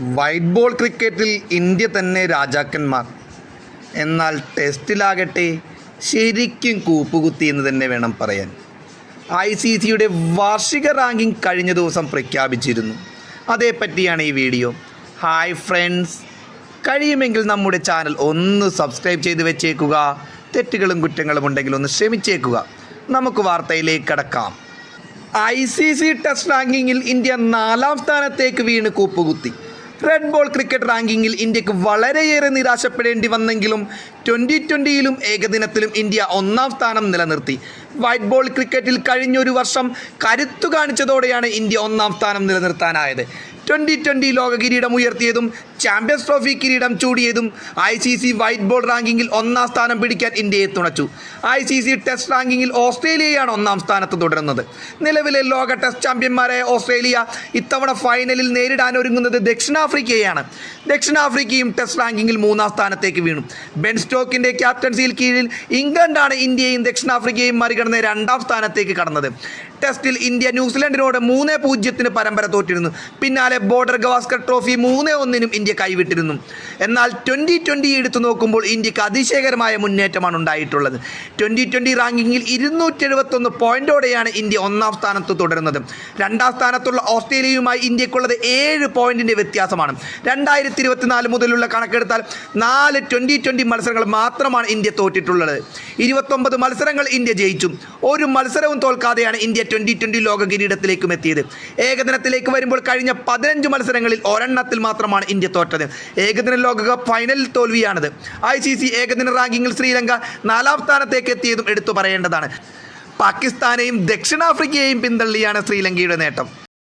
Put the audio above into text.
White ball ക്രിക്കറ്റിൽ India തന്നെ രാജാക്കന്മാർ. എന്നാൽ ടെസ്റ്റിലാകട്ടെ ശരിക്കും കൂപ്പുകുത്തി എന്ന് തന്നെ വേണം പറയാൻ. ഐ സി സിയുടെ വാർഷിക റാങ്കിംഗ് കഴിഞ്ഞ ദിവസം പ്രഖ്യാപിച്ചിരുന്നു. അതേപ്പറ്റിയാണ് ഈ വീഡിയോ ഹായ് ഫ്രണ്ട്സ് കഴിയുമെങ്കിൽ നമ്മുടെ ചാനൽ ഒന്ന് സബ്സ്ക്രൈബ് ചെയ്ത് വെച്ചേക്കുക. തെറ്റുകളും കുറ്റങ്ങളും ഉണ്ടെങ്കിൽ ഒന്ന് ക്ഷമിച്ചേക്കുക. നമുക്ക് വാർത്തയിലേക്ക് കടക്കാം. ഐ സി സി ടെസ്റ്റ് റാങ്കിങ്ങിൽ ഇന്ത്യ നാലാം സ്ഥാനത്തേക്ക് വീണ് കൂപ്പുകുത്തി. റെഡ് ബോൾ ക്രിക്കറ്റ് റാങ്കിങ്ങിൽ ഇന്ത്യയ്ക്ക് വളരെയേറെ നിരാശപ്പെടേണ്ടി വന്നെങ്കിലും ട്വന്റി ട്വന്റിയിലും ഏകദിനത്തിലും ഇന്ത്യ ഒന്നാം സ്ഥാനം നിലനിർത്തി. വൈറ്റ് ബോൾ ക്രിക്കറ്റിൽ കഴിഞ്ഞൊരു വർഷം കരുത്തു കാണിച്ചതോടെയാണ് ഇന്ത്യ ഒന്നാം സ്ഥാനം നിലനിർത്താനായത്. ട്വന്റി ട്വന്റി ലോക കിരീടം ഉയർത്തിയതും ചാമ്പ്യൻസ് ട്രോഫി കിരീടം ചൂടിയതും I C C white ball റാങ്കിങ്ങിൽ ഒന്നാം സ്ഥാനം പിടിക്കാൻ ഇന്ത്യയെ തുണച്ചു. ഐ സി സി ടെസ്റ്റ് റാങ്കിങ്ങിൽ ഓസ്ട്രേലിയയാണ് ഒന്നാം സ്ഥാനത്ത് തുടരുന്നത്. നിലവിലെ ലോക ടെസ്റ്റ് ചാമ്പ്യന്മാരായ ഓസ്ട്രേലിയ ഇത്തവണ ഫൈനലിൽ നേരിടാൻ ഒരുങ്ങുന്നത് ദക്ഷിണാഫ്രിക്കയെയാണ് ദക്ഷിണാഫ്രിക്കയും ടെസ്റ്റ് റാങ്കിങ്ങിൽ മൂന്നാം സ്ഥാനത്തേക്ക് വീണു. ബെൻ സ്റ്റോക്കിന്റെ ക്യാപ്റ്റൻസിയിൽ കീഴിൽ ഇംഗ്ലണ്ടാണ് ഇന്ത്യയും ദക്ഷിണാഫ്രിക്കയും മറികടന്ന് രണ്ടാം സ്ഥാനത്തേക്ക് കടന്നത്. ടെസ്റ്റിൽ ഇന്ത്യ ന്യൂസിലൻഡിനോട് മൂന്ന് പൂജ്യത്തിന് പരമ്പര തോറ്റിരുന്നു. പിന്നാലെ ബോർഡർ ഗവാസ്കർ ട്രോഫി മൂന്ന് ഒന്നിനും ഇന്ത്യ കൈവിട്ടിരുന്നു. എന്നാൽ ട്വന്റി ട്വന്റി എടുത്തു നോക്കുമ്പോൾ ഇന്ത്യയ്ക്ക് അതിശയകരമായ മുന്നേറ്റമാണ് ഉണ്ടായിട്ടുള്ളത്. ട്വന്റി ട്വന്റി റാങ്കിങ്ങിൽ ഇരുന്നൂറ്റി എഴുപത്തൊന്ന് പോയിന്റോടെയാണ് ഇന്ത്യ ഒന്നാം സ്ഥാനത്ത് തുടരുന്നത്. രണ്ടാം സ്ഥാനത്തുള്ള ഓസ്ട്രേലിയയുമായി ഇന്ത്യക്കുള്ളത് ഏഴ് പോയിന്റിന്റെ വ്യത്യാസമാണ്. രണ്ടായിരത്തി ഇരുപത്തിനാല് മുതലുള്ള കണക്കെടുത്താൽ നാല് ട്വന്റി ട്വന്റി മത്സരങ്ങൾ മാത്രമാണ് ഇന്ത്യ തോറ്റിട്ടുള്ളത്. ഇരുപത്തൊമ്പത് മത്സരങ്ങൾ ഇന്ത്യ ജയിച്ചു. ഒരു മത്സരവും തോൽക്കാതെയാണ് ഇന്ത്യ ട്വന്റി ട്വന്റി ലോക കിരീടത്തിലേക്കും എത്തിയത്. ഏകദിനത്തിലേക്ക് വരുമ്പോൾ കഴിഞ്ഞ പതിനഞ്ച് മത്സരങ്ങളിൽ ഒരെണ്ണത്തിൽ മാത്രമാണ് ഇന്ത്യ തോറ്റത്. ഏകദിന ലോകകപ്പ് ഫൈനൽ തോൽവിയാണിത്. ഐ സി സി ഏകദിന റാങ്കിങ്ങിൽ ശ്രീലങ്ക നാലാം സ്ഥാനത്തേക്ക് എത്തിയതും എടുത്തു പറയേണ്ടതാണ്. പാകിസ്ഥാനെയും ദക്ഷിണാഫ്രിക്കയെയും പിന്തള്ളിയാണ് ശ്രീലങ്കയുടെ നേട്ടം.